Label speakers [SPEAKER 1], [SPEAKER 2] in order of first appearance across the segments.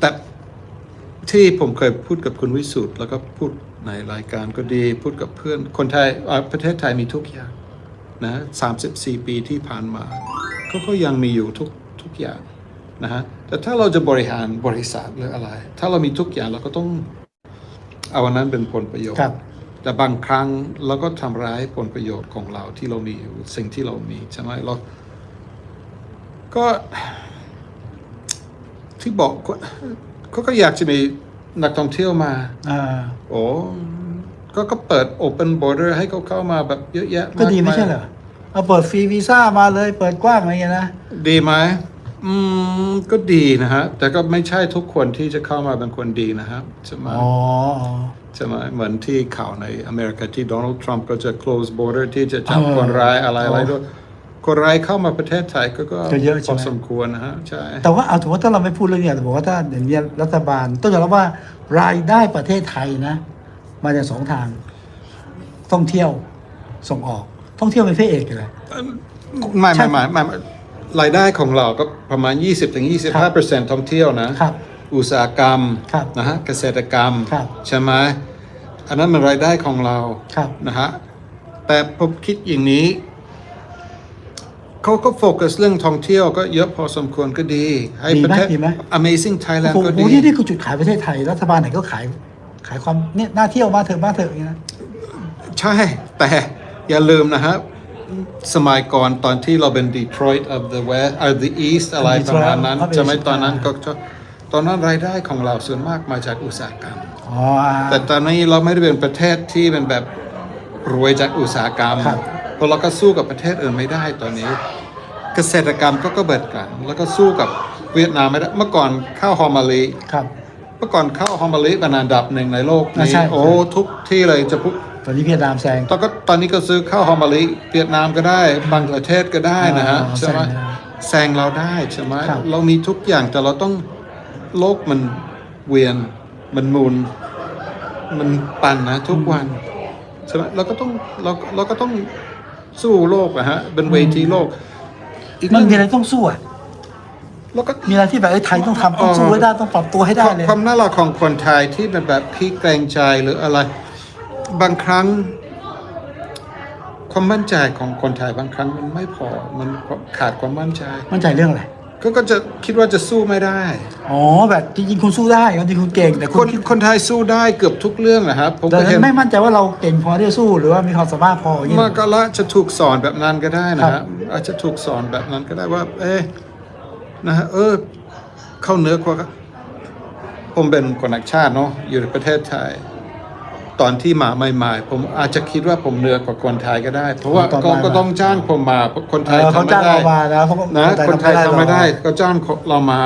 [SPEAKER 1] แต่ที่ผมเคยพูดกับคุณวิสุทธ์แล้วก็พูดในรายการก็ดีพูดกับเพื่อนคนไทยอ่าประเทศไทยมีทุกอย่างนะสามสิบสี่ปีที่ผ่านมาก็ก็ยังมีอยู่ทุกทุกอย่างนะฮะแต่ถ้าเราจะบริหารบริษัทหรืออะไร ถ้าเรามีทุกอย่างเราก็ต้องเอาอันนั้นเป็นผลประโยชน์
[SPEAKER 2] ครับ
[SPEAKER 1] แต่บางครั้งเราก็ทำร้ายผลประโยชน์ของเราที่เรามีอยู่สิ่งที่เรามีใช่ไหมเราก็ ที่บอกก็เขาก็อยากจะมีนักท่องเที่ยวมา
[SPEAKER 2] อ่า
[SPEAKER 1] โอ้ก็ก็เปิด open border ให้เขาเข้ามาแบบเยอะแยะ
[SPEAKER 2] ก็ดีไม่า
[SPEAKER 1] กาย
[SPEAKER 2] ใช่เหรอเอาเปิดฟรีวีซ่ามาเลยเปิดกว้างอะไรอย่างเงี้ยนะ
[SPEAKER 1] ดีไหมอืมก็ดีนะฮะ แต่ก็ไม่ใช่ทุกคนที่จะเข้ามาเป็นคนดีนะครับใช่ไหม
[SPEAKER 2] อ๋ออ๋อ
[SPEAKER 1] ใช่ไหมเหมือนที่ข่าวในอเมริกาที่โดนัลด์ทรัมป์ก็จะ close border ที่จะจับ
[SPEAKER 2] เออ
[SPEAKER 1] คนร้ายอะไรอะไร
[SPEAKER 2] อ๋อ
[SPEAKER 1] ด้วย คนร้ายเข้ามาประเทศไทยก็ก็
[SPEAKER 2] ก็เยอะใช่
[SPEAKER 1] พอ
[SPEAKER 2] ไหม
[SPEAKER 1] สมควรนะฮะใช่
[SPEAKER 2] แต่ว่าเอาถือว่าถ้าเราไม่พูดเรื่องเนี้ยแต่บอกว่าถ้าเดี๋ยวนี้รัฐบาลต้องยอมรับว่ารายได้ประเทศไทยนะ มาจากสองทาง ท่องเที่ยวส่งออก ท่องเที่ยวเป็นพระเอกเลย
[SPEAKER 1] ไม่
[SPEAKER 2] ใช่
[SPEAKER 1] ไม่ไม่ไม่รายได้ของเราก็ประมาณ 20-25เปอร์เซ็นต์ท่องเที่ยวนะ
[SPEAKER 2] ครับ
[SPEAKER 1] อุตสาหกรรม
[SPEAKER 2] ครับ
[SPEAKER 1] นะฮะเกษตรกรรม
[SPEAKER 2] ครับ
[SPEAKER 1] ใช่ไหมอันนั้นมันรายได้ของเรา
[SPEAKER 2] ครับ
[SPEAKER 1] นะฮะแต่ผมคิดอย่างนี้ เขาก็โฟกัสเรื่องท่องเที่ยวก็เยอะพอสมควรก็ดีให้
[SPEAKER 2] ดี
[SPEAKER 1] ประ
[SPEAKER 2] ไหม
[SPEAKER 1] เทศ
[SPEAKER 2] ดีไหม
[SPEAKER 1] Amazing
[SPEAKER 2] โอ้
[SPEAKER 1] Thailand
[SPEAKER 2] โห
[SPEAKER 1] ก็ดี
[SPEAKER 2] นี่นี่คือจุดขายประเทศไทย รัฐบาลไหนก็ขาย ขายความเนี่ยน่าเที่ยวมาเถอะมาเถอะอย่างเงี้ยนะ
[SPEAKER 1] ใช่ แต่อย่าลืมนะฮะสมัยก่อนตอนที่เราเป็น Detroit of the West or the East อะไรประมาณนั้น
[SPEAKER 2] Detroit of
[SPEAKER 1] จะไหม่
[SPEAKER 2] Asia
[SPEAKER 1] ตอนนั้นก็จะตอนนั้นรายได้ของเราส่วนมากมาจากอุตสาหกรรม
[SPEAKER 2] อ๋อ
[SPEAKER 1] แต่ตอนนี้เราไม่ได้เป็นประเทศที่เป็นแบบรวยจากอุตสาหกรรม
[SPEAKER 2] ครับ
[SPEAKER 1] เพราะเราก็สู้กับประเทศอื่นไม่ได้ตอนนี้ เกษตรกรรมก็ก็เบิดกัน แล้วก็สู้กับเวียดนามไม่ได้เมื่อก่อนข้าวหอมมะลิ
[SPEAKER 2] ครับ
[SPEAKER 1] เมื่อก่อนข้าวหอมมะลิเป็นอันดับหนึ่งในโลก
[SPEAKER 2] อ่า
[SPEAKER 1] นี้
[SPEAKER 2] ใช่
[SPEAKER 1] โอ้
[SPEAKER 2] ใช่
[SPEAKER 1] ทุกที่เลยจะพูด
[SPEAKER 2] ตอนนี้เวียดนามแซง
[SPEAKER 1] ตอนก็ตอนนี้ก็ซื้อข้าวหอมมะลิเวียดนามก็ได้บังกลาเทศก็ได้นะฮะ
[SPEAKER 2] อ๋อ
[SPEAKER 1] ใช่ไหม
[SPEAKER 2] แซงได้
[SPEAKER 1] แซงเราได้ใช่ไหม
[SPEAKER 2] ครับ
[SPEAKER 1] เรามีทุกอย่างแต่เราต้องโลกมันเวียนมันหมุนมันปั่นนะ ทุกวันใช่ไหมเราก็ต้องเราเราก็ต้องสู้โลกอะฮะเป็นเวทีโลก อีก
[SPEAKER 2] มัน
[SPEAKER 1] เรื่อง
[SPEAKER 2] มีอะไรต้องสู้อะ
[SPEAKER 1] เราก็
[SPEAKER 2] มีอะไรที่แบบไอ้ยไทยต้องทำต้องสู้ให้ได้ต้องปรับตัวให้ได้เลย
[SPEAKER 1] ความน่ารักของคนไทยที่เป็นแบบขี้เกรงใจหรืออะไร บางครั้ง ความมั่นใจของคนไทยบางครั้งมันไม่พอมันขาดความมั่นใจ
[SPEAKER 2] มั่นใจเรื่องอะไร
[SPEAKER 1] ก็ก็จะคิดว่าจะสู้ไม่ได้
[SPEAKER 2] อ๋อแบบจริงๆคุณสู้ได้จริงๆคุณเก่งแต่
[SPEAKER 1] ค
[SPEAKER 2] คุณ
[SPEAKER 1] นคนไทยสู้ได้เกือบทุกเรื่องนะครับผม
[SPEAKER 2] แต่
[SPEAKER 1] ก็เห็น
[SPEAKER 2] ไม่มั่นใจว่าเราเก่งพอที่จะสู้หรือว่ามีความสามารถพออย่างเงี้ย
[SPEAKER 1] มาก็ละจะถูกสอนแบบนั้นก็ได้นะ
[SPEAKER 2] ครั
[SPEAKER 1] ฮะ
[SPEAKER 2] บ
[SPEAKER 1] อาจจะถูกสอนแบบนั้นก็ได้ว่า เอ๊ะนะฮะเออ เข้าเนื้อกว่าก็ผมเป็นคนนักชาติเนาะอยู่ในประเทศไทย ตอนที่มาใหม่ๆ ผมอาจจะคิดว่าผมเหนือกว่าคนไทยก็ได้ เพราะว่า
[SPEAKER 2] ตอน
[SPEAKER 1] ก็
[SPEAKER 2] มา
[SPEAKER 1] ก็ต้องจ้างผมมาเพราะคนไท
[SPEAKER 2] เอยอเขา
[SPEAKER 1] ทำไม่
[SPEAKER 2] จ้าง
[SPEAKER 1] ได้
[SPEAKER 2] เรามานะเพราะ
[SPEAKER 1] นะคนไทยทำไม่ได้
[SPEAKER 2] หรอก
[SPEAKER 1] ก็จ้างเรามา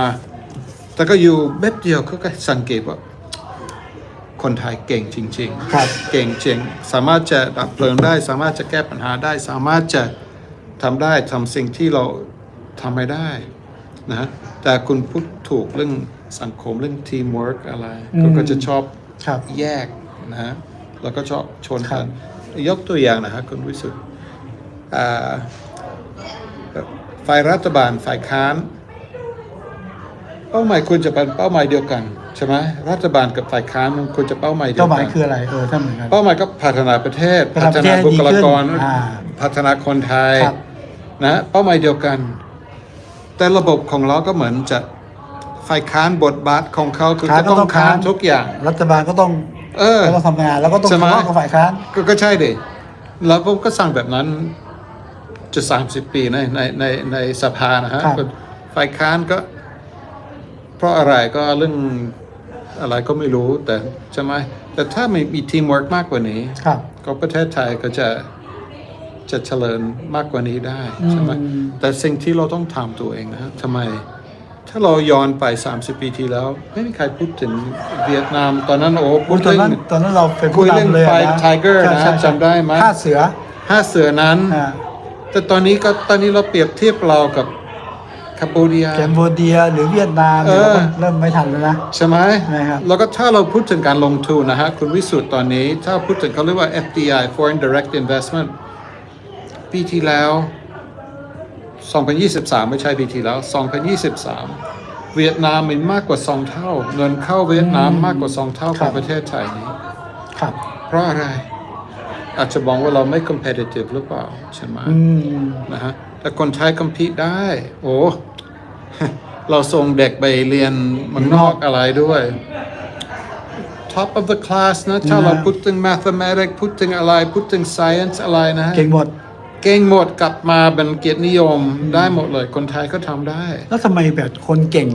[SPEAKER 1] แต่ก็อยู่แป๊บเดียวเขาก็สังเกตว่า คนไทยเก่งจริง ๆ
[SPEAKER 2] ครับ
[SPEAKER 1] เก่งจริงสามารถจะดับเพลิงได้ สามารถจะแก้ปัญหาได้ สามารถจะทำได้ทำสิ่งที่เราทำไม่ได้นะฮะแต่คุณพูดถูกเรื่องสังคมเรื่องทีมเวิร์กอะไร
[SPEAKER 2] อืม
[SPEAKER 1] ก็ก็จะชอบ
[SPEAKER 2] ครับ
[SPEAKER 1] แยก นะฮะแล้วก็ชอบชน
[SPEAKER 2] ครั
[SPEAKER 1] กัน
[SPEAKER 2] บ
[SPEAKER 1] ยกตัวอย่างนะฮะคุณวิสุทธ์อ่าฝ่ายรัฐบาลฝ่ายค้านเป้าหมายควรจะเป็นเป้าหมายเดียวกันใช่ไหมรัฐบาลกับฝ่ายค้านมันควรจะเป้าหมายเดียว
[SPEAKER 2] เป้าห
[SPEAKER 1] กั
[SPEAKER 2] มายคืออะไรเออถ้าเหมือนกัน
[SPEAKER 1] เป้าหมายก็พัฒนาประเทศ
[SPEAKER 2] พัฒนาประเทศให้
[SPEAKER 1] บุคลากร
[SPEAKER 2] ดีขึ้นอ่า
[SPEAKER 1] พัฒนาคนไทย
[SPEAKER 2] ครับ
[SPEAKER 1] นะเป้าหมายเดียวกัน แต่ระบบของเราก็เหมือนจะฝ่ายค้านบทบาทของเขาคือ
[SPEAKER 2] ค้าน
[SPEAKER 1] จะ
[SPEAKER 2] ก็
[SPEAKER 1] ต้
[SPEAKER 2] ต้
[SPEAKER 1] อ
[SPEAKER 2] องง
[SPEAKER 1] ค้า
[SPEAKER 2] ค้านน
[SPEAKER 1] ทุกอย่าง
[SPEAKER 2] รัฐบาลก็ต้อง
[SPEAKER 1] เออ
[SPEAKER 2] ก็ต้องทำงานแล้วก็ต้อง
[SPEAKER 1] ใช่ไหม
[SPEAKER 2] ทะเลาะกับฝ่ายค้าน
[SPEAKER 1] ก็ก็ใช่ดิแล้วผมก็สั่งแบบนั้นจะสามสิบปีในในในในสภานะฮะ
[SPEAKER 2] ครับ
[SPEAKER 1] ก็ฝ่ายค้านก็ เพราะอะไรก็เรื่องอะไรก็ไม่รู้แต่ใช่ไหมแต่ถ้ามีมีทีมเวิร์กมากกว่านี้
[SPEAKER 2] ครับ
[SPEAKER 1] ก็ประเทศไทยก็จะจะเจริญมากกว่านี้ได้ใช่ไหม
[SPEAKER 2] อืม
[SPEAKER 1] แต่สิ่งที่เราต้องทำตัวเองนะทำไม ถ้าเราย้อนไป 30 ปีที่แล้ว ไม่มีใครพูดถึงเวียดนาม ตอนนั้นโอ้พู
[SPEAKER 2] อุ๊
[SPEAKER 1] ด
[SPEAKER 2] ยตอน
[SPEAKER 1] เรื่อ
[SPEAKER 2] นั้น
[SPEAKER 1] ง
[SPEAKER 2] ตอนนั้นเราเป็น
[SPEAKER 1] คุ
[SPEAKER 2] ผู้
[SPEAKER 1] ยเรื่อง
[SPEAKER 2] นำเลยอะ
[SPEAKER 1] Fight
[SPEAKER 2] นะ
[SPEAKER 1] Tiger
[SPEAKER 2] ใช่
[SPEAKER 1] นะ
[SPEAKER 2] ใช่
[SPEAKER 1] จำได้ไหม
[SPEAKER 2] ห้าเสือ
[SPEAKER 1] ห้าเสือนั้น
[SPEAKER 2] อ่า
[SPEAKER 1] แต่ตอนนี้ก็ตอนนี้เราเปรียบเทียบเรากับคัมโบเดีย
[SPEAKER 2] แคมโบเดียหรือเวียดนามเนี่ย
[SPEAKER 1] เออ
[SPEAKER 2] เราก็เริ่มไม่ทันแล้วนะ
[SPEAKER 1] ใช่ไหม
[SPEAKER 2] นะครับ
[SPEAKER 1] แล้วก็ถ้าเราพูดถึงการลงทุนนะฮะ คุณวิสุทธ์ตอนนี้ ถ้าพูดถึงเขาเรียกว่า FDI Foreign Direct Investment ปีที่แล้ว 2023 ไม่ใช่ปีที่แล้ว 2023 เวียดนามมีมากกว่าสองเท่า เงินเข้าเวียดนามมากกว่าสองเท่า
[SPEAKER 2] ค
[SPEAKER 1] ข
[SPEAKER 2] รั
[SPEAKER 1] อบงประเทศไทยนี้
[SPEAKER 2] ครับ
[SPEAKER 1] เพราะอะไร อาจจะมองว่าเราไม่ competitive หรือเปล่า ใช่ไหม
[SPEAKER 2] อืม
[SPEAKER 1] นะฮะแต่คนไทย compete ได้ โอ้เราส่งเด็กไปเรียนเมันนอกอะไรด้วย top of the class นะ ถ้าเราพูดถึง mathematics พูดถึงอะไร พูดถึง science อะไรนะฮะ
[SPEAKER 2] เก่งหมด
[SPEAKER 1] เก่งหมดกลับมาเป็นเกียรตินิยมได้หมดเลย คนไทยก็ทำได้
[SPEAKER 2] แล้วทำไมแบบคนเก่ง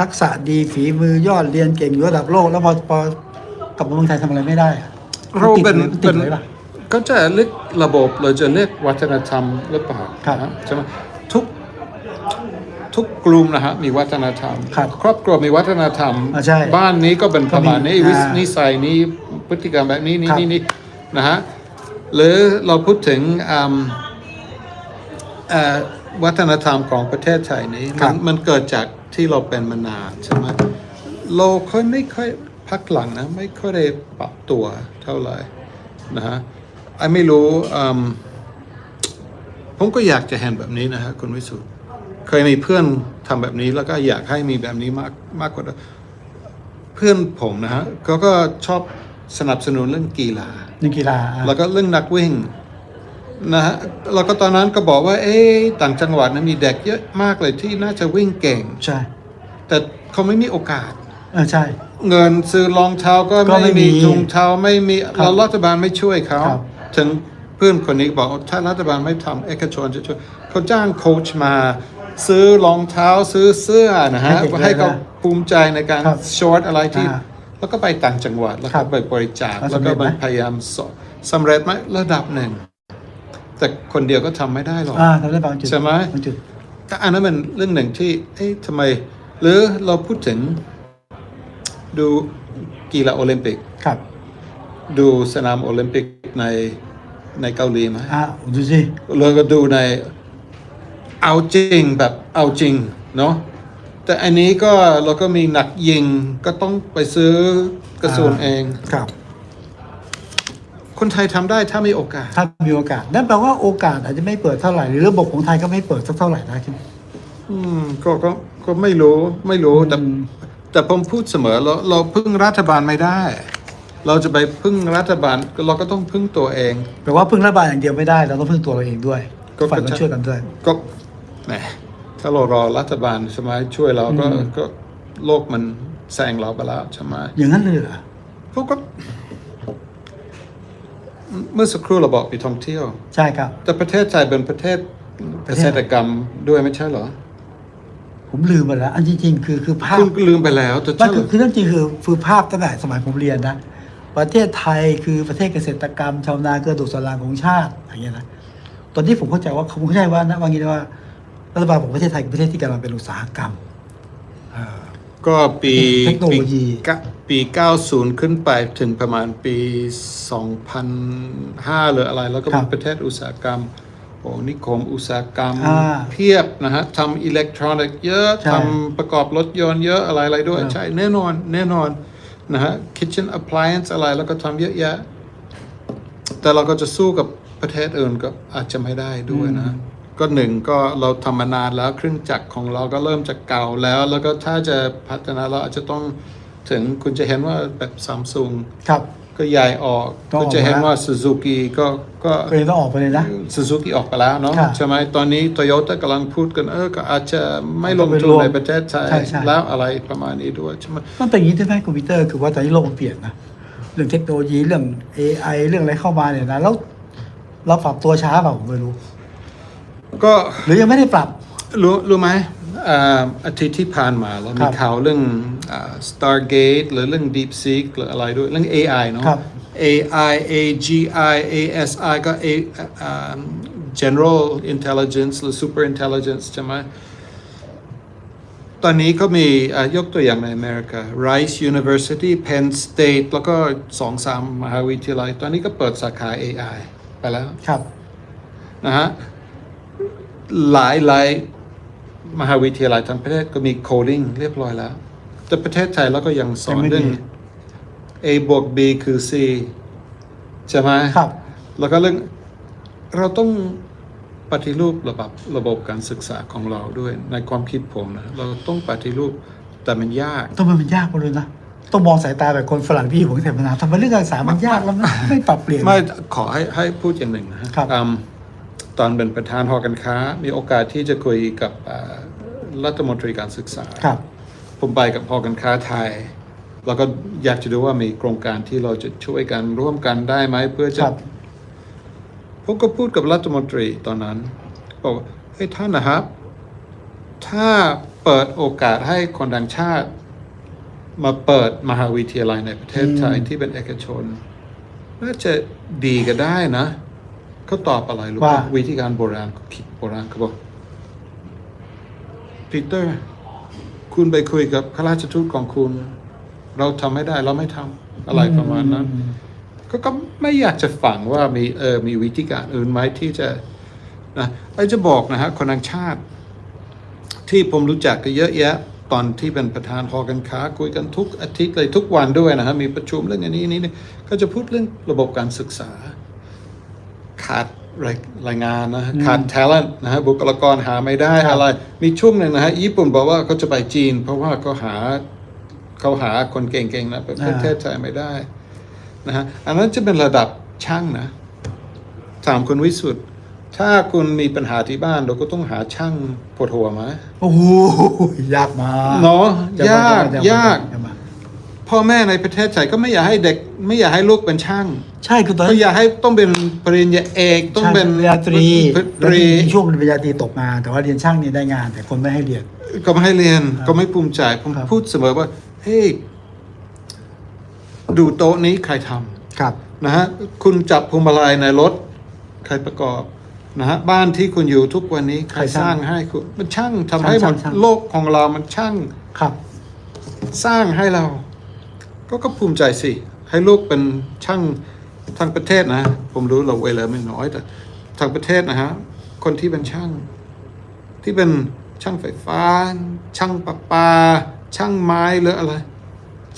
[SPEAKER 2] ทักษะดีฝีมือยอดเรียนเก่งอยู่ระดับโลก แล้วพอพอกลับมาเมืองไทยทำอะไรไม่ได้อะ
[SPEAKER 1] เราเป็น
[SPEAKER 2] ติด
[SPEAKER 1] เป็น
[SPEAKER 2] เลยปะ
[SPEAKER 1] ก็จะเรียกระบบเราจะเรียกวัฒนธรรมหรือเปล่า
[SPEAKER 2] ครับ
[SPEAKER 1] นะใช่ไหมทุกทุกกลุ่มนะฮะมีวัฒนธรรม
[SPEAKER 2] ครับ
[SPEAKER 1] ครอบครัวมีวัฒนธรรม
[SPEAKER 2] อ่าใช่
[SPEAKER 1] บ้านนี้ก็เป็นประมาณนี้
[SPEAKER 2] ก็มี
[SPEAKER 1] วิส
[SPEAKER 2] อ่านิ
[SPEAKER 1] นิสัยนี้พฤติกรรมแบบนี้นี่
[SPEAKER 2] ครับ
[SPEAKER 1] นี่นี่นะฮะ หรือเราพูดถึงอืมเอ่อวัฒนธรรมของประเทศไทยนี้
[SPEAKER 2] ครั
[SPEAKER 1] มั
[SPEAKER 2] บ
[SPEAKER 1] นมันเกิดจากที่เราเป็นมานานใช่ไหมเราค่อยไม่ค่อยพักหลังนะ ไม่ค่อยได้ปรับตัวเท่าไหร่นะฮะไอ้ไม่รู้อืมผมก็อยากจะเห็นแบบนี้นะฮะคุณวิสุทธ์เคยมีเพื่อนทำแบบนี้แล้วก็อยากให้มีแบบนี้มากมากกว่าเพื่อนผมนะฮะเขาก็ชอบสนับสนุนเรื่องกีฬา
[SPEAKER 2] ในกีฬาอะ
[SPEAKER 1] แล้วก็เรื่องนักวิ่งนะฮะแล้วก็ตอนนั้นก็บอกว่า เอ๊ะต่างจังหวัดนะมีเด็กเยอะมากเลยที่น่าจะวิ่งเก่ง
[SPEAKER 2] ใช่
[SPEAKER 1] แต่เขาไม่มีโอกาส
[SPEAKER 2] เออใช่
[SPEAKER 1] เงินซื้อรองเท้าก็
[SPEAKER 2] ก็ไม่
[SPEAKER 1] ไม่มี
[SPEAKER 2] มี
[SPEAKER 1] ถุงเท้าไม่มี
[SPEAKER 2] ครับ
[SPEAKER 1] แล้วรัฐบาลไม่ช่วยเขา
[SPEAKER 2] ครับ
[SPEAKER 1] ถึงเพื่อนคนนี้บอกว่าถ้ารัฐบาลไม่ทำเอกชนจะช่วยเขาจ้างโค้ชมา ซื้อรองเท้าซื้อเสื้อนะฮะ
[SPEAKER 2] ให้เด็กเลยนะ
[SPEAKER 1] ให้เขาภูมิใจในการ
[SPEAKER 2] ครับ
[SPEAKER 1] ชอตอะไรที่
[SPEAKER 2] อ่า
[SPEAKER 1] แล้วก็ไปต่างจังหวัดแล้ว
[SPEAKER 2] ครั
[SPEAKER 1] ก็
[SPEAKER 2] บ
[SPEAKER 1] ไปบริจาค
[SPEAKER 2] แล้ว
[SPEAKER 1] แล้ว
[SPEAKER 2] สำเร็
[SPEAKER 1] ก็
[SPEAKER 2] จไหม
[SPEAKER 1] มันพยายามสอนสำเร็จไหมระดับหนึ่ง แต่คนเดียวก็ทำไม่ได้หรอก
[SPEAKER 2] อ่าทำได้บางจุด
[SPEAKER 1] ใช่ไหม
[SPEAKER 2] บางจุด
[SPEAKER 1] ก็อันนั้นเป็นเรื่องหนึ่งที่เอ๊ะทำไม หรือเราพูดถึง ดูกีฬาโอลิมปิก
[SPEAKER 2] ครับ
[SPEAKER 1] ดูสนามโอลิมปิกในในเกาหลีไหม
[SPEAKER 2] อ่าดูสิ
[SPEAKER 1] แล้วก็ดูในเอาจริงแบบเอาจริงเนาะ แต่อันนี้ก็เราก็มีหนักยิงก็ต้องไปซื้อกระสุนเอง
[SPEAKER 2] ครับ
[SPEAKER 1] คนไทยทำได้ถ้ามีโอกาส
[SPEAKER 2] ถ้ามีโอกาส นั่นแปลว่าโอกาสอาจจะไม่เปิดเท่าไหร่หรือระบบของไทยก็ไม่เปิดสักเท่าไหร่นะใช่ไหม
[SPEAKER 1] อืมก็ก็ก็ไม่รู้ไม่รู้แต่
[SPEAKER 2] อืม
[SPEAKER 1] แต่ผมพูดเสมอเราเราพึ่งรัฐบาลไม่ได้ เราจะไปพึ่งรัฐบาลเราก็ต้องพึ่งตัวเอง
[SPEAKER 2] แปลว่าพึ่งรัฐบาลอย่างเดียวไม่ได้ เราต้องพึ่งตัวเราเองด้วย
[SPEAKER 1] ก็
[SPEAKER 2] ฝ่ายต้องช่วยกันด้วย
[SPEAKER 1] ก็แหม ถ้าเรารอรัฐบาลใช่ไหมช่วยเราก็
[SPEAKER 2] อืม
[SPEAKER 1] ก็โลกมันแซงเราไปแล้วใช่ไหม
[SPEAKER 2] อย่างนั้นเลยเหรอ
[SPEAKER 1] พวกก็เมื่อสักครู่เราบอกไปท่องเที่ยว
[SPEAKER 2] ใช่ครับ
[SPEAKER 1] แต่ประเทศไทยเป็นประเทศ
[SPEAKER 2] ป
[SPEAKER 1] เก
[SPEAKER 2] ระเท
[SPEAKER 1] ษ
[SPEAKER 2] ศ
[SPEAKER 1] ตรกรรมด้วยไม่ใช่เหรอ
[SPEAKER 2] ผมลืมไปแล้ว อันจริงๆคือคือภาพ
[SPEAKER 1] คุณก็ลืมไปแล้วแต่
[SPEAKER 2] มัน
[SPEAKER 1] ถ้า
[SPEAKER 2] คือคือเรื่องจริงคือคือภาพตั้งแต่สมัยผมเรียนนะ ประเทศไทยคือประเทศเกษตรกรรมชาวนาเกิดดุสลางของชาติอย่างเงี้ยนะตอนที่ผมเข้าใจว่าผมเข้าใจว่านะว่างี้นะว่า รัฐบาลบอกประเทศไทยคือประเทศที่กำลังเป็นอุตสาหกรรมอ่า
[SPEAKER 1] ก็ปี
[SPEAKER 2] เทคโนโลยี
[SPEAKER 1] ปีกะปี 90 ขึ้นไปถึงประมาณปี 2005 หรืออะไร แล้วก็
[SPEAKER 2] ครั
[SPEAKER 1] เป็น
[SPEAKER 2] บ
[SPEAKER 1] ประเทศอุตสาหกรรมโอ้นิคมอุตสาหกรรม
[SPEAKER 2] อ่า
[SPEAKER 1] เพียบนะฮะทำอิเล็กทรอนิกส์เยอะ
[SPEAKER 2] ใช่
[SPEAKER 1] ทำประกอบรถยนต์เยอะอะไรอะไรด้วย
[SPEAKER 2] ครับ
[SPEAKER 1] ใช่แน่นอนแน่นอนนะฮะ kitchen appliance อะไรแล้วก็ทำเยอะแยะ แต่เราก็จะสู้กับประเทศอื่นก็อาจจะไม่ได้ด้วยนะ ก็หนึ่งก็เราทำมานานแล้วเครื่องจักรของเราก็เริ่มจากเก่าแล้ว แล้วก็ถ้าจะพัฒนาเราอาจจะต้องถึงคุณจะเห็นว่าแบบซัมซุง
[SPEAKER 2] ครับ
[SPEAKER 1] ก็ย้ายออก
[SPEAKER 2] ต้องอ
[SPEAKER 1] ก็
[SPEAKER 2] อก
[SPEAKER 1] จะเห็น
[SPEAKER 2] แล้ว
[SPEAKER 1] ว่าซูซูกิก็ก็
[SPEAKER 2] ก็เลยต้องออกไปเลยนะ
[SPEAKER 1] ซูซูกิออกไปแล้วเนาะ
[SPEAKER 2] ครับ
[SPEAKER 1] ใช่ไหมตอนนี้โตโยต้ากำลังพูดกันเออก็อาจจะไม่ลง
[SPEAKER 2] ต้องไป
[SPEAKER 1] ทุน
[SPEAKER 2] รวม
[SPEAKER 1] ในประเทศไทย
[SPEAKER 2] ใช่ใช่
[SPEAKER 1] แล้วอะไรประมาณนี้ด้วยใช่ไหม
[SPEAKER 2] มันเป็นอย่างนี้ใช่ไหมคอมพิวเตอร์คือว่าตอนนี้โลกมันเปลี่ยนนะเรื่องเทคโนโลยีเรื่อง AI เรื่องอะไรเข้ามาเนี่ยนะแล้วเราปรับตัวช้าเปล่าผมไม่รู้
[SPEAKER 1] ก็
[SPEAKER 2] หรือยังไม่ได้ปรับ
[SPEAKER 1] รู้รู้ไหมอ่าอาทิตย์ที่ผ่านมาเรา
[SPEAKER 2] ค
[SPEAKER 1] มี
[SPEAKER 2] รับ
[SPEAKER 1] ข่าวเรื่องอ่า Stargate หรือเรื่อง DeepSeek หรืออะไรด้วยเรื่อง AI เนาะ
[SPEAKER 2] ครับ
[SPEAKER 1] AI AGI ASI ก็ A อ่า General Intelligence หรือ Super Intelligence ใช่ไหมตอนนี้ก็มีอ่ายกตัวอย่างในอเมริกา Rice University Penn State แล้วก็สองสามมหาวิทยาลัย ตอนนี้ก็เปิดสาขา AI ไปแล้ว
[SPEAKER 2] ครับ
[SPEAKER 1] นะฮะ หลายหลายมหาวิทยาลัยทั้งประเทศก็มีโคดิ้งเรียบร้อยแล้ว แต่ประเทศไทยเราก็ยังสอน
[SPEAKER 2] ยังไม่มี
[SPEAKER 1] เรื่อง A บวก B คือ C ใช่ไหม
[SPEAKER 2] ครับ
[SPEAKER 1] แล้วก็เรื่องเราต้องปฏิรูประบบระบบการศึกษาของเราด้วยในความคิดผมนะเราต้องปฏิรูปแต่มันยาก
[SPEAKER 2] ต้องมันยากกว่าเลยนะต้องมองสายตาแบบคนฝรั่งพี่ผมแต่มานานทำไมเรื่องการศึกษามันยากแล้วมันไม่ปรับเปลี่ยน
[SPEAKER 1] ไม่ขอให้ให้พูดอย่างหนึ่งนะฮะ
[SPEAKER 2] ครับ
[SPEAKER 1] อืม ตอนเป็นประธานหอการค้า มีโอกาสที่จะคุยกับอ่ารัฐมนตรีการศึกษา
[SPEAKER 2] ครับ
[SPEAKER 1] ผมไปกับหอการค้าไทย แล้วก็อยากจะดูว่ามีโครงการที่เราจะช่วยกันร่วมกันได้ไหมเพื่อจะ
[SPEAKER 2] ครับ
[SPEAKER 1] ผมก็พูดกับรัฐมนตรีตอนนั้นบอกว่าเฮ้ยท่านนะครับ ถ้าเปิดโอกาสให้คนดังชาติ มาเปิดมหาวิทยาลัยในประเทศไทย
[SPEAKER 2] อืม
[SPEAKER 1] ที่เป็นเอกชน น่าจะดีก็ได้นะ เขาตอบอะไรรู้
[SPEAKER 2] ว่า
[SPEAKER 1] ป่ะวิธีการโบราณคิดโบราณเขาบอกปีเตอร์ คุณไปคุยกับข้าราชทูตของคุณ เราทำไม่ได้เราไม่ทำอะไรประมาณนั้น
[SPEAKER 2] อืม
[SPEAKER 1] ก็ก็ไม่อยากจะฟังว่ามีเออมีวิธีการอื่นไหมที่จะนะไอ้จะบอกนะฮะคนต่างชาติ ที่ผมรู้จักก็เยอะแยะ ตอนที่เป็นประธานหอการค้า คุยกันทุกอาทิตย์เลยทุกวันด้วยนะฮะมีประชุมเรื่องอันนี้นี้นี่ก็จะพูดเรื่องระบบการศึกษา ขาดรายรายงานนะฮะขาด talent นะฮะบุคลากรหาไม่ได้
[SPEAKER 2] ครับ
[SPEAKER 1] อะไร มีช่วงหนึ่งนะฮะญี่ปุ่นบอกว่าเขาจะไปจีน เพราะว่าเขาหาเขาหาคนเก่งๆนะประเทศไทยไม่ได้นะฮะอันนั้นจะเป็นระดับช่างนะถามคุณวิสุทธ์ถ้าคุณมีปัญหาที่บ้านเราก็ต้องหาช่างปวดหัวไหม
[SPEAKER 2] โอ้โหยากมาก
[SPEAKER 1] เนาะ
[SPEAKER 2] จะม
[SPEAKER 1] ยาก
[SPEAKER 2] จะม
[SPEAKER 1] ยาก
[SPEAKER 2] จะม
[SPEAKER 1] พ่อแม่ในประเทศไทยก็ไม่อยากให้เด็ก ไม่อยากให้ลูกเป็นช่าง
[SPEAKER 2] ใช่คือตอน
[SPEAKER 1] ก็อยากให้ต้องเป็นปริญญาเอกต้องเป็น
[SPEAKER 2] ช่างปริญญาตรี
[SPEAKER 1] ตรี
[SPEAKER 2] แล้วมีช่วงปริญญาตรีตกงาน แต่ว่าเรียนช่างเนี่ยได้งาน แต่คนไม่ให้เรียน
[SPEAKER 1] ก็ไม่ให้เรียน
[SPEAKER 2] ครับ
[SPEAKER 1] ก็ไม่ภูมิใจผม
[SPEAKER 2] ครับ
[SPEAKER 1] พูดเสมอว่าเฮ้ยดูโต๊ะนี้ใครทำ
[SPEAKER 2] ครับ
[SPEAKER 1] นะฮะคุณจับพวงมาลัยในรถ ใครประกอบนะฮะบ้านที่คุณอยู่ทุกวันนี้ใคร
[SPEAKER 2] ใคร
[SPEAKER 1] ส
[SPEAKER 2] ส
[SPEAKER 1] ร้า
[SPEAKER 2] ร้างง
[SPEAKER 1] ให้คุณมันช่างทำให้
[SPEAKER 2] ช่าง
[SPEAKER 1] มัน
[SPEAKER 2] ช่าง
[SPEAKER 1] โลกของเรามันช่าง
[SPEAKER 2] ครับ
[SPEAKER 1] สร้างให้เรา ก็ก็ภูมิใจสิ ให้ลูกเป็นช่างทางประเทศนะ ผมรู้เราเวลาไม่น้อยแต่ทางประเทศนะฮะ คนที่เป็นช่าง ที่เป็นช่างไฟฟ้า ช่างประปา ช่างไม้หรืออะไร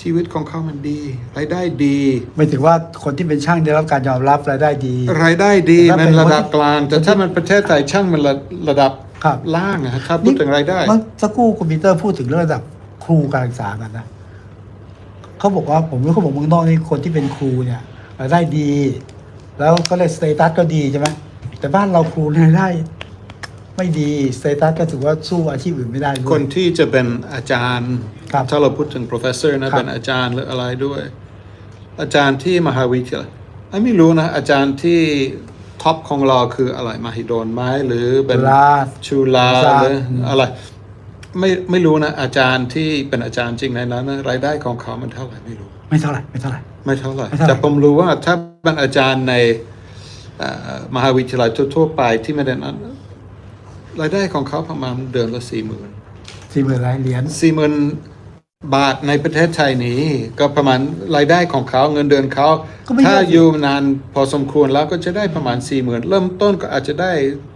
[SPEAKER 1] ชีวิตของเขามันดีรายได้ดี
[SPEAKER 2] ไม่ถึงว่าคนที่เป็นช่างได้รับการยอมรับรายได้ดี
[SPEAKER 1] รายได้ดี
[SPEAKER 2] แต่ถ้า
[SPEAKER 1] มัน
[SPEAKER 2] เป็น
[SPEAKER 1] ระดับ
[SPEAKER 2] คนที่
[SPEAKER 1] กลาง แต่ถ้ามันประเทศไทยช่างมันระระดับ
[SPEAKER 2] ครับ
[SPEAKER 1] ล่างอะถ้าพูดถึงรายได้
[SPEAKER 2] เมื่อสักครู่คอมพิวเตอร์พูดถึงเรื่องระดับครูการศึกษากันนะ เขาบอกว่าผมรู้เขาบอกเมืองนอกนี่คนที่เป็นครูเนี่ยรายได้ดี แล้วก็เลยสเตตัสก็ดีใช่ไหมแต่บ้านเราครูรายได้ไม่ดีสเตตัสก็ถือว่าสู้อาชีพอื่นไม่ได้ด้วย
[SPEAKER 1] คนที่จะเป็นอาจารย์
[SPEAKER 2] ครับ
[SPEAKER 1] ถ้าเราพูดถึง professor นะ
[SPEAKER 2] ครับ
[SPEAKER 1] เป็นอาจารย์หรืออะไรด้วย อาจารย์ที่มหาวิทยาลัยไอ้ไม่รู้นะ อาจารย์ที่ท็อปของเราคืออะไรมหิดลไหมหรือเป็น
[SPEAKER 2] จุฬา
[SPEAKER 1] ชูลา
[SPEAKER 2] อาจารย์
[SPEAKER 1] หรืออะไร ไม่ไม่รู้นะอาจารย์ที่เป็นอาจารย์จริงในนั้นนะรายได้ของเขามันเท่าไหร่ไม่รู้
[SPEAKER 2] ไม่เท่าไหร่ไม่เท่าไหร่
[SPEAKER 1] ไม่เท่าไหร่
[SPEAKER 2] ไม่เท่าไหร่
[SPEAKER 1] แต่ผมรู้ว่าถ้าเป็นอาจารย์ในเอ่อมหาวิทยาลัยทั่วๆไปที่ไม่ได้นั้นรายได้ของเขาประมาณเดือนละสี่หมื่น
[SPEAKER 2] สี่หมื่นรายเหรียญ
[SPEAKER 1] สี่หมื่นบาทในประเทศไทยนี้ ก็ประมาณรายได้ของเขาเงินเดือนเขา
[SPEAKER 2] ก็ไม่เยอะ
[SPEAKER 1] ถ้า
[SPEAKER 2] สิ
[SPEAKER 1] อยู่นานพอสมควรแล้วก็จะได้ประมาณสี่หมื่นเริ่มต้นก็อาจจะได้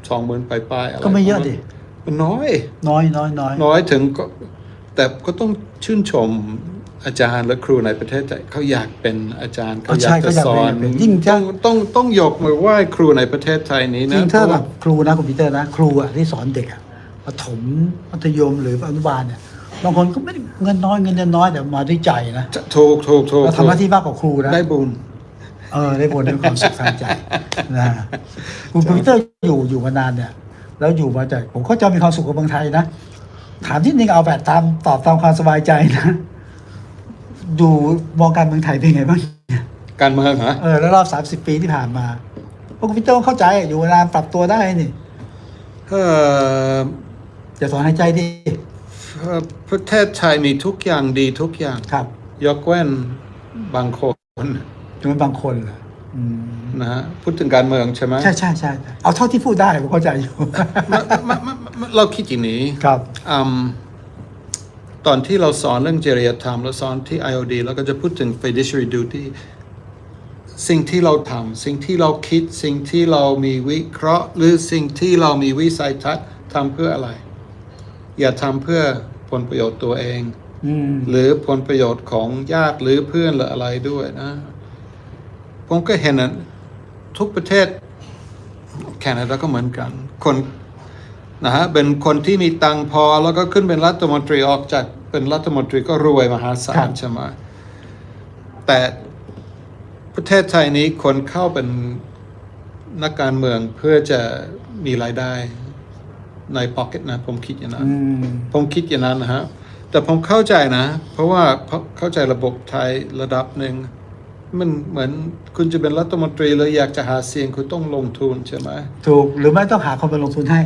[SPEAKER 1] สองหมื่นปลายๆอะไร
[SPEAKER 2] ก็ไม่เยอะดิ
[SPEAKER 1] มั นน้อย
[SPEAKER 2] น้อยน้อยน้อย
[SPEAKER 1] น้อยถึงก็แต่ก็ต้องชื่นชมอาจารย์และครูในประเทศไทยเขาอยากเป็นอาจารย์เขาอยากจะสอน
[SPEAKER 2] เขาอยากเป็นยิ่ง
[SPEAKER 1] ต้
[SPEAKER 2] ถ้า
[SPEAKER 1] องต้องต้องยกมือไหว้ครูในประเทศไทยนี้
[SPEAKER 2] จ
[SPEAKER 1] นะ
[SPEAKER 2] ริงถ้า
[SPEAKER 1] เพ
[SPEAKER 2] แบ
[SPEAKER 1] ราะ
[SPEAKER 2] บครูนะคอมพิวเตอร์นะ ครูอะที่สอนเด็กอะประถมมัธยมหรืออนุบาลเนี่ยบางคนก็ไม่ได้เงินน้อยเงินเดือนน้อยแต่มาด้วยใจนะ
[SPEAKER 1] จะถูกถูกถูก
[SPEAKER 2] เราทำหน้าที่มากกว่าครูนะ
[SPEAKER 1] ได้บุญ
[SPEAKER 2] เออได้บนด้วยความสุขทางใจนะคุณคอมพิวเตอร์อยู่อยู่มานานเนี่ย แล้วอยู่มาจากผมก็จะมีความสุขกับเมืองไทยนะ ถามที่นึงเอาแบบตามตอบตามความสบายใจนะดูมองการเมืองไทยเป็นไงบ้าง
[SPEAKER 1] การเมืองเหรอ
[SPEAKER 2] เออแล้วรอบสามสิบปีที่ผ่านมาพวกคอมพิวเตอร์เข้าใจอะอยู่มานานปรับตัวได้นี่
[SPEAKER 1] เอ่อ
[SPEAKER 2] อย่าสอนให้ใจดี
[SPEAKER 1] เอ่อประเทศไทยมีทุกอย่างดีทุกอย่าง
[SPEAKER 2] ครับ
[SPEAKER 1] ยกเว้นบางคน
[SPEAKER 2] จนเป็นบางคนเหรออืม
[SPEAKER 1] นะฮะพูดถึงการเมืองใช่ไหม
[SPEAKER 2] ใช่ใช่ใช่ใช่เอาเท่าที่พูดได้ผมเข้าใจอยู่
[SPEAKER 1] มามามามาเราคิดอย่างนี้
[SPEAKER 2] ครับ
[SPEAKER 1] อืมตอนที่เราสอนเรื่องจริยธรรมเราสอนที่ IOD เราก็จะพูดถึง fiduciary duty สิ่งที่เราทำสิ่งที่เราคิดสิ่งที่เรามีวิเคราะห์ หรือสิ่งที่เรามีวิสัยทัศน์ทำเพื่ออะไร อย่าทำเพื่อผลประโยชน์ตัวเอง
[SPEAKER 2] อืม
[SPEAKER 1] หรือผลประโยชน์ของญาติหรือเพื่อนหรืออะไรด้วยนะ ผมก็เห็นนะทุกประเทศโอเคนาดาก็เหมือนกัน คนนะฮะเป็นคนที่มีตังค์พอแล้วก็ขึ้นเป็นรัฐมนตรีออกจากเป็นรัฐมนตรีก็รวยมหาศา
[SPEAKER 2] ครั
[SPEAKER 1] ล
[SPEAKER 2] บ
[SPEAKER 1] ใช่ไหมแต่ประเทศไทยนี้คนเข้าเป็นนักการเมืองเพื่อจะมีรายได้ในพ็อกเก็ตนะ ผมคิดอย่างนั้น
[SPEAKER 2] อืม
[SPEAKER 1] ผมคิดอย่างนั้นนะฮะแต่ผมเข้าใจนะ เพราะว่าเข้าใจระบบไทยระดับหนึ่ง มันเหมือนคุณจะเป็นรัฐมนตรีแล้วอยากจะหาเสียงคุณต้องลงทุนใช่ไหม
[SPEAKER 2] ถูกหรือไม่ต้องหาคนไปลงทุนให้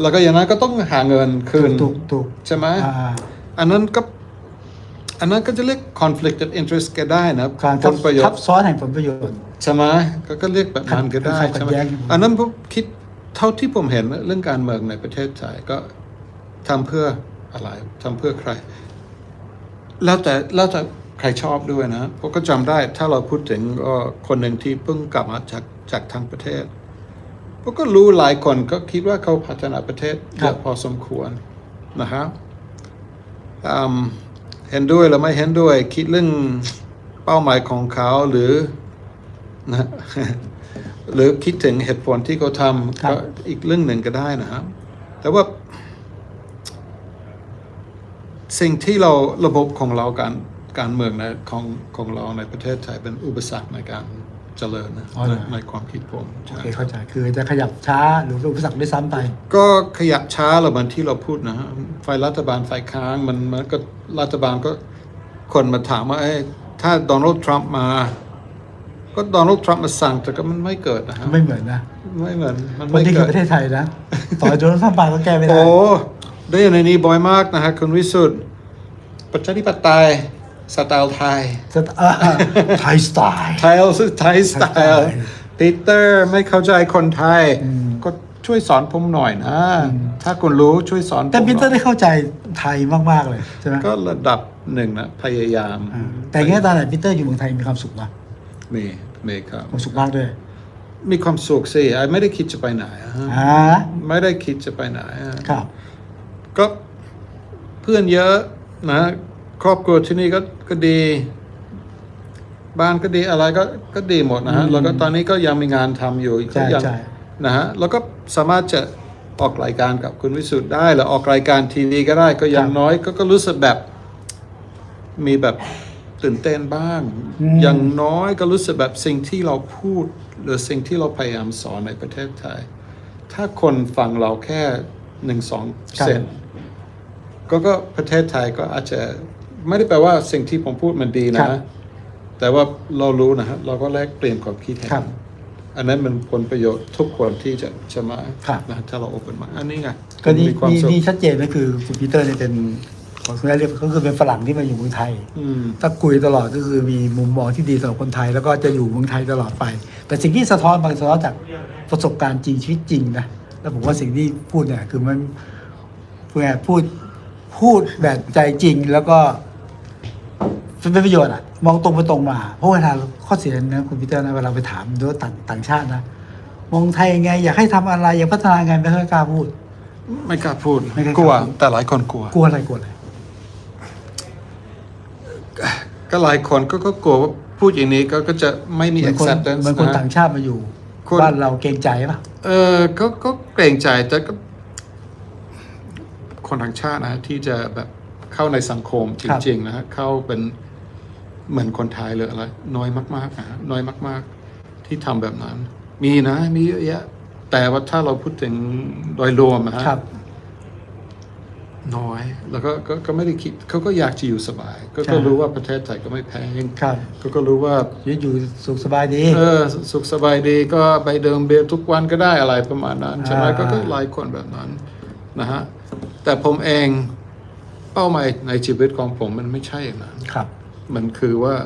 [SPEAKER 1] แล้วก็อย่างนั้นก็ต้องหาเงินคืน
[SPEAKER 2] ถูกถูก
[SPEAKER 1] ใช่ไหม
[SPEAKER 2] อ่า
[SPEAKER 1] อันนั้นก็ อันนั้นก็จะเรียก conflict of interest ก็ได้นะ
[SPEAKER 2] การ
[SPEAKER 1] ผลประโย
[SPEAKER 2] ทั
[SPEAKER 1] ช
[SPEAKER 2] บ
[SPEAKER 1] น์
[SPEAKER 2] ซ้อนแห่งผลประโยชน์
[SPEAKER 1] ใช่ไหมก็ก็เรียกแบบนั้นก็ได้
[SPEAKER 2] ขัด
[SPEAKER 1] ใช่ไหม
[SPEAKER 2] ขัดแย้ง
[SPEAKER 1] อันนั้นผมคิดเท่าที่ผมเห็นเรื่องการเมืองในประเทศไทยก็ทำเพื่ออะไรทำเพื่อใคร แล้วแต่แล้วแต่ ใครชอบด้วยนะผมก็จำได้ถ้าเราพูดถึงก็คนหนึ่งที่เพิ่งกลับมาจากจากทางประเทศผมก็รู้หลายคนก็คิดว่าเขาพัฒนาประเทศเยอะพอสมควรนะครับอืมเห็นด้วยหรือไม่เห็นด้วย คิดเรื่องเป้าหมายของเขาหรือนะหรือคิดถึงเหตุผลที่เขาทำ
[SPEAKER 2] ครับ
[SPEAKER 1] ก็อีกเรื่องหนึ่งก็ได้นะครับ แต่ว่า สิ่งที่เราระบบของเราการ การเมืองในของของเราในประเทศไทยเป็นอุปสรรคในการเจริญนะ
[SPEAKER 2] อ๋อเหรอ
[SPEAKER 1] ในในความคิดผม
[SPEAKER 2] โอ
[SPEAKER 1] ใช่
[SPEAKER 2] เคเข้าใจคือจะขยับช้าหรืออุปสรรคด้วยซ้ำไป
[SPEAKER 1] ก็ขยับช้าหรือเหมือนที่เราพูดนะฮะฝ่ายรัฐบาลฝ่ายค้านมันมันก็รัฐบาลก็คนมาถามว่าเอ้ยถ้าโดนัลด์ทรัมป์มา ก็โดนัลด์ทรัมป์มาสั่งแต่ก็มันไม่เกิดนะฮะ
[SPEAKER 2] ไม่เหมือนนะ
[SPEAKER 1] ไม่เหมือนมัน
[SPEAKER 2] คน
[SPEAKER 1] ไม่
[SPEAKER 2] ที่คื
[SPEAKER 1] เกิ
[SPEAKER 2] อ
[SPEAKER 1] ด
[SPEAKER 2] ประเทศไทยนะต่อให้โดนรัฐบาลก็แก้ไม่ได้
[SPEAKER 1] โอ้ได้อยู่ในนี้บ่อยมากนะฮะคุณวิสุทธ์ประชาธิปไตย สไตล์ไทย
[SPEAKER 2] จะอ่าไทยสไตล์
[SPEAKER 1] ไทย ไทยสไตล์ปีเตอร์ไม่เข้าใจคนไทย ก็ช่วยสอนผมหน่อยนะ ถ้าคุณรู้ช่วยสอนผม
[SPEAKER 2] แต่ปีเตอร์
[SPEAKER 1] หน่
[SPEAKER 2] ได้
[SPEAKER 1] อย
[SPEAKER 2] เข้าใจไทยมาก ๆ เลยใช่ไหม
[SPEAKER 1] ก็ระดับหนึ่งนะ พยายาม
[SPEAKER 2] อ่าแต่อย่างนี้ตอนไหนปีเตอร์อยู่เมืองไทยมีความสุขนะ
[SPEAKER 1] มีมีครับ
[SPEAKER 2] ความสุขมากด้วย
[SPEAKER 1] มีความสุขสิไอ้ไม่ได้คิดจะไปไหนอะฮะ
[SPEAKER 2] อ่า
[SPEAKER 1] ไม่ได้คิดจะไปไหนอะ
[SPEAKER 2] ครับ
[SPEAKER 1] ก็เพื่อนเยอะนะ ครอบครัวที่นี่ก็ก็ดี บ้านก็ดีอะไรก็ก็ดีหมดนะฮะ
[SPEAKER 2] อืม
[SPEAKER 1] แล้วก็ตอนนี้ก็ยังมีงานทำอยู่
[SPEAKER 2] ใช่
[SPEAKER 1] ก็ยั
[SPEAKER 2] ใช่
[SPEAKER 1] นะฮะแล้วก็สามารถจะออกรายการกับคุณวิสุทธ์ได้หรือออกรายการทีวีก็ได้ก็อยังน้อยก็ก็รู้สึกแบบมีแบบตื่นเต้นบ้าง อย่างน้อยก็รู้สึกแบบสิ่งที่เราพูด หรือสิ่งที่เราพยายามสอนในประเทศไทย ถ้าคนฟังเราแค่หนึ่งสองเซนก็ก็ประเทศไทยก็อาจจะ ไม่ได้แปลว่าสิ่งที่ผมพูดมันดี
[SPEAKER 2] ครั
[SPEAKER 1] นะ
[SPEAKER 2] บ
[SPEAKER 1] แต่ว่าเรารู้นะฮะเราก็แลกเปลี่ยนความคิดเห็น
[SPEAKER 2] ครับ
[SPEAKER 1] อันนั้นมันผลประโยชน์ทุกคนที่จะจะมา
[SPEAKER 2] ครับ
[SPEAKER 1] นะถ้าเราโอเปนมาอันนี้ไง
[SPEAKER 2] ก็นี่
[SPEAKER 1] มีความ
[SPEAKER 2] นี่
[SPEAKER 1] สุข
[SPEAKER 2] นี่ชัดเจนก็คือคุณปีเตอร์เนี่ยเป็นของคุณเรียกก็คือเป็นฝรั่งที่มาอยู่เมืองไทย
[SPEAKER 1] อืม
[SPEAKER 2] ถ้าคุยตลอดก็คือมีมุมมองที่ดีสำหรับคนไทยแล้วก็จะอยู่เมืองไทยตลอดไป แต่สิ่งที่สะท้อนบางสะท้อนจากประสบการณ์จริงชีวิตจริงนะแล้วผมว่าสิ่งที่พูดเนี่ยคือมันพูดไงพูดพูดแบบใจจริงแล้วก็ เป็นประโยชน์อะมองตรงไปตรงมา เพราะเวลาข้อเสียนะคุณพีเตอร์นะเวลาไปถามดูว่าต่างต่างชาตินะมองไทยยังไง อยากให้ทำอะไร อยากพัฒนายังไงไม่ค่อยกล้าพูด
[SPEAKER 1] ไม่กล้าพูด
[SPEAKER 2] ไม่กล้าก
[SPEAKER 1] ลัว
[SPEAKER 2] พูด
[SPEAKER 1] แต่หลายคนกลัว
[SPEAKER 2] กลัวอะไรกลัวอะไร
[SPEAKER 1] ก็หลายคนก็ก็กลัวว่าพูดอย่างนี้ก็ก็จะไม่มี
[SPEAKER 2] เหมือนคน
[SPEAKER 1] acceptance
[SPEAKER 2] เหมือนคน
[SPEAKER 1] นะ
[SPEAKER 2] ต่างชาติมาอยู่
[SPEAKER 1] คน
[SPEAKER 2] บ้านเราเกรงใจป่ะ
[SPEAKER 1] เออก็ก็เกรงใจแต่ก็ คนต่างชาตินะ ที่จะแบบเข้าในสังคมจริงๆนะฮะเข้าเป็น เหมือนคนไทยเลยอะไร น้อยมากๆนะฮะน้อยมาก ๆ ที่ทำแบบนั้น มีนะ มีเยอะแยะ แต่ว่าถ้าเราพูดถึงโดยรวมนะฮะ
[SPEAKER 2] ครับ
[SPEAKER 1] น้อย แล้วก็ก็ก็ไม่ได้คิดเขาก็อยากจะอยู่สบาย ก็
[SPEAKER 2] ใช่
[SPEAKER 1] ก็รู้ว่าประเทศไทยก็ไม่แพง
[SPEAKER 2] ครับ
[SPEAKER 1] ก็ก็รู้ว่า
[SPEAKER 2] อยู่อยู่สุขสบายดี
[SPEAKER 1] เออสุขสบายดีก็ไปเดิมเบลทุกวันก็ได้อะไรประมาณนั้นใช่ไหม
[SPEAKER 2] อ่า
[SPEAKER 1] ก็ก็หลายคนแบบนั้นนะฮะแต่ผมเองเป้าหมายในชีวิตของผมมันไม่ใช่อย่างนั้น
[SPEAKER 2] ครับ
[SPEAKER 1] มันคือว่า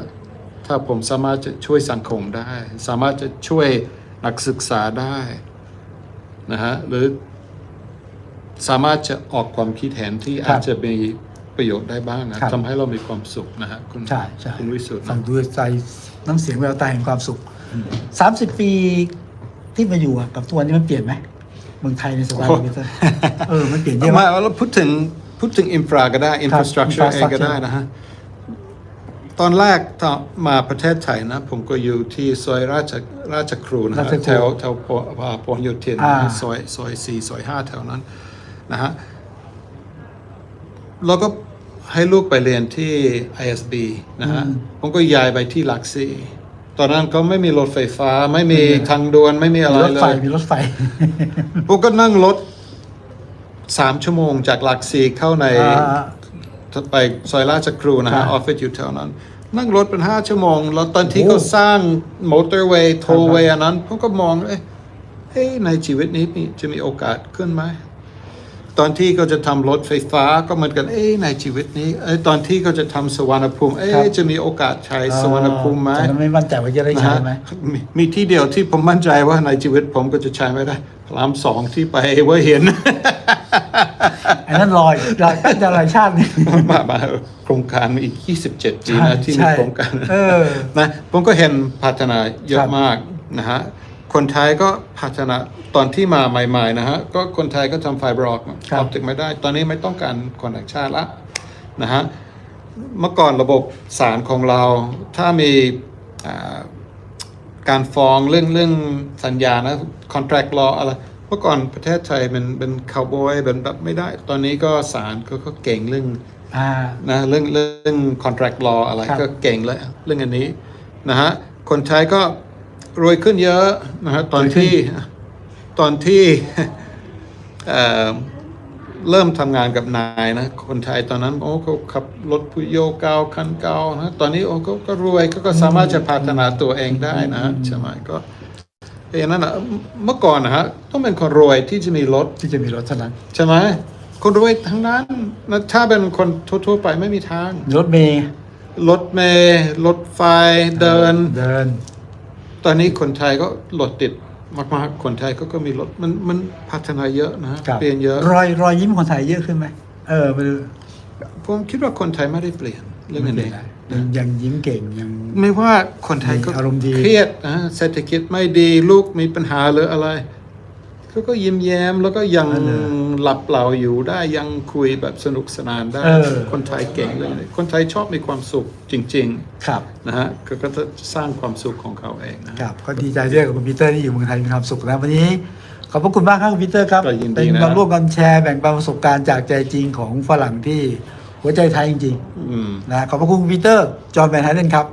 [SPEAKER 1] ถ้าผมสามารถจะช่วยสังคมได้ สามารถจะช่วยนักศึกษาได้นะฮะหรือสามารถจะออกความคิดเห็นที่
[SPEAKER 2] ครับ
[SPEAKER 1] อาจจะมีประโยชน์ได้บ้างนะครับทำให้เรามีความสุขนะฮะคุณ
[SPEAKER 2] ใช่ใช่
[SPEAKER 1] คุณวิสุทธ์
[SPEAKER 2] ฟั
[SPEAKER 1] นะ
[SPEAKER 2] งดูใจน้ำเสียงแววตาแห่งความสุขสามสิบปีที่มาอยู่อะกับตัวนนี้มันเปลี่ยนไหมเมืองไทยในสไตล์พีเตอร์เออมันเปลี่ยนเยอะไหม
[SPEAKER 1] มาเราพูดถึงพูดถึงอินฟราก็ได้อินฟราสตรักเจอร์เองก็
[SPEAKER 2] infrastructure
[SPEAKER 1] ได้นะฮะ ตอนแรกตอนมาประเทศไทยนะ ผมก็อยู่ที่ซอยราชราชครูนะ
[SPEAKER 2] รา
[SPEAKER 1] ฮะ
[SPEAKER 2] ชครู
[SPEAKER 1] แถวแถวพอ่าพหลโยธิน
[SPEAKER 2] อ่า
[SPEAKER 1] นะซอยซอยสี่ซอยห้าแถวนั้นนะฮะแล้วก็ให้ลูกไปเรียนที่ ISB นะฮะ ผมก็ย้ายไปที่หลักสี่ตอนนั้นก็ไม่มีรถไฟฟ้า ไม่มีทางด่วนไม่มีอะไร
[SPEAKER 2] มีรถ
[SPEAKER 1] เล
[SPEAKER 2] ไฟ
[SPEAKER 1] ย
[SPEAKER 2] มีรถไฟ
[SPEAKER 1] ผมก็นั่งรถสามชั่วโมงจากหลักสี่เข้าใน
[SPEAKER 2] อ่า
[SPEAKER 1] ไปซอยราชครูนะ
[SPEAKER 2] ครั
[SPEAKER 1] ฮะ
[SPEAKER 2] บ
[SPEAKER 1] ออฟฟิศอยู่แถวนั้น นั่งรถเป็นห้าชั่วโมง แล้วตอนที่
[SPEAKER 2] โอ้
[SPEAKER 1] เขาสร้างมอเตอร์เวย์โทเวย์
[SPEAKER 2] ครับ
[SPEAKER 1] อันนั้นผมก็มองเอ๊ะเฮ้ยในชีวิตนี้มีจะมีโอกาสขึ้นไหมตอนที่เขาจะทำรถไฟฟ้าก็เหมือนกันเอ้ยในชีวิตนี้เอ้ยตอนที่เขาจะทำสวรรณภูมิเอ้ยจะมีโอกาสใช้สวรรณภูมิไหม
[SPEAKER 2] ตอนนั้นไม่มั่นใจว่าจะได้
[SPEAKER 1] นะ
[SPEAKER 2] ใช้
[SPEAKER 1] ฮะ
[SPEAKER 2] ไหม
[SPEAKER 1] มีมีที่เดียวที่ผมมั่นใจว่าในชีวิตผมก็จะใช้ไม่ได้พระรามสองที่ไปว่าเห็น
[SPEAKER 2] อันนั้นลอยลอยตั้งแต่ลอยชาตินี่
[SPEAKER 1] มามาโครงการมีอีก 27 ปี
[SPEAKER 2] ใช่
[SPEAKER 1] นะที่มี
[SPEAKER 2] ใช่
[SPEAKER 1] โครงการ
[SPEAKER 2] เออ
[SPEAKER 1] นะผมก็เห็นพัฒนาเย
[SPEAKER 2] ครั
[SPEAKER 1] อะ
[SPEAKER 2] บ
[SPEAKER 1] มากนะฮะ คนไทยก็พัฒนาตอนที่มาใหม่ๆนะฮะ ก็คนไทยก็ทำไฟบรอกออปติกไม่ได้ ตอนนี้ไม่ต้องการคนต่างชาติละนะฮะ เมื่อก่อนระบบสารของเรา ถ้ามีอ่าการฟ้องเรื่องเรื่องสัญญานะ contract law อะไร เมื่อก่อนประเทศไทยเป็นเป็นคาวบอยเป็นแบบไม่ได้ ตอนนี้ก็ศาลก็ก็เก่งเรื่อง
[SPEAKER 2] อ่า
[SPEAKER 1] นะเรื่องเรื่อง contract law อะไร
[SPEAKER 2] ครับ
[SPEAKER 1] ก็เก่งเลยเรื่องอันนี้นะฮะคนไทยก็รวยขึ้นเยอะนะฮะตอนที่ตอนที่ เอ่อเริ่มทำงานกับนายนะ คนไทยตอนนั้น โอ้เขาขับรถพุโยเกาคันเกานะตอนนี้โอ้เขาก็รวยเขาก็สามารถจะพัฒนาตัวเองได้นะฮะใช่ไหมก็ อย่างนั้นนะเมื่อก่อนนะฮะต้องเป็นคนรวยที่จะมีรถ
[SPEAKER 2] ที่จะมีรถเท่านั้น
[SPEAKER 1] ใช่ไหมคนรวยทั้งนั้นนะถ้าเป็นคนทั่วๆไปไม่มีทาง
[SPEAKER 2] รถเมย์
[SPEAKER 1] รถเมล์รถไฟเดิน
[SPEAKER 2] เดิน
[SPEAKER 1] ตอนนี้คนไทยก็รถติดมากๆคนไทยก็ก็มีรถมันมันพัฒนาเยอะนะ
[SPEAKER 2] ครับ
[SPEAKER 1] เปลี่ยนเยอะ
[SPEAKER 2] รอยรอยยิ้มคนไทยเยอะขึ้นไหมเออมัน
[SPEAKER 1] ผมคิดว่าคนไทยไม่ได้เปลี่ยนเรื่องนี้
[SPEAKER 2] ยังยังยิ้มเก่งยัง
[SPEAKER 1] ไม่ว่าคนไทยก็
[SPEAKER 2] มีอารมณ์ดี
[SPEAKER 1] เครียดนะเศรษฐกิจไม่ดีลูกมีปัญหาหรืออะไรเขาก็ยิ้มแย้มแล้วก็ยัง
[SPEAKER 2] นั่นเลย
[SPEAKER 1] หลับเปล่าอยู่ได้ยังคุยแบบสนุกสนานได้
[SPEAKER 2] เออ
[SPEAKER 1] คนไทยเก่งเรื่องนี้คนไทยชอบมีความสุขจริงๆ
[SPEAKER 2] ครับ
[SPEAKER 1] นะฮะก็ก็จะสร้างความสุขของเขาเองนะฮะ
[SPEAKER 2] ครับก็ดีใจด้วยกับคุณปีเตอร์ที่อยู่เมืองไทยมีความสุขนะวันนี้ ขอบพระคุณมากครับคุณปีเตอร์ครับ
[SPEAKER 1] ก็ยินดี
[SPEAKER 2] เป็น
[SPEAKER 1] นะ
[SPEAKER 2] มาร่วมกันแชร์แบ่งปันประสบการณ์จากใจจริงของฝรั่งที่ หัวใจไทยจริง
[SPEAKER 1] อืม
[SPEAKER 2] ๆนะขอบพระคุณคุณปีเตอร์ จอห์นแบนไฮเดนครับ